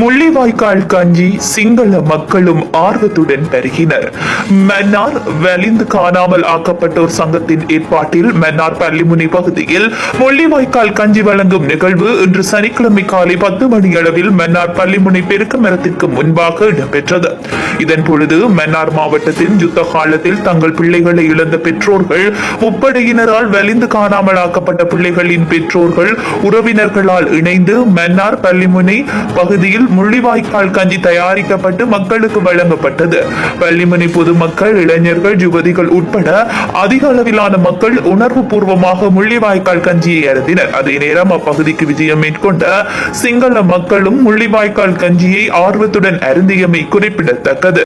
முள்ளிவாய்க்கால் கஞ்சி சிங்கள மக்களும் ஆர்வத்துடன் பெருகினர் மன்னார் வலிந்து காணாமல் ஆக்கப்பட்டோர் சங்கத்தின் ஏற்பாட்டில் மன்னார் பள்ளிமுனை பகுதியில் முள்ளிவாய்க்கால் கஞ்சி வழங்கும் நிகழ்வு இன்று சனிக்கிழமை காலை பத்து மணி அளவில் மன்னார் பள்ளிமுனை பெருக்க மரத்திற்கு முன்பாக இடம்பெற்றது. இதன் பொழுது மன்னார் மாவட்டத்தின் யுத்த காலத்தில் தங்கள் பிள்ளைகளை இழந்த பெற்றோர்கள் முப்படையினரால் வலிந்து காணாமல் ஆக்கப்பட்ட பிள்ளைகளின் பெற்றோர்கள் உறவினர்களால் இணைந்து மன்னார் பள்ளிமுனை பகுதியில் முள்ளிவாய்க்கால் கஞ்சி தயாரிக்கப்பட்டு மக்களுக்கு வழங்கப்பட்டது. பள்ளிமுனை பொதுமக்கள் இளைஞர்கள் யுவதிகள் உட்பட அதிக அளவிலான மக்கள் உணர்வு பூர்வமாக முள்ளிவாய்க்கால் கஞ்சியை அருந்தினர். அதே நேரம் அப்பகுதிக்கு விஜயம் மேற்கொண்ட சிங்கள மக்களும் முள்ளிவாய்க்கால் கஞ்சியை ஆர்வத்துடன் அருந்தியமை குறிப்பிடத்தக்கது.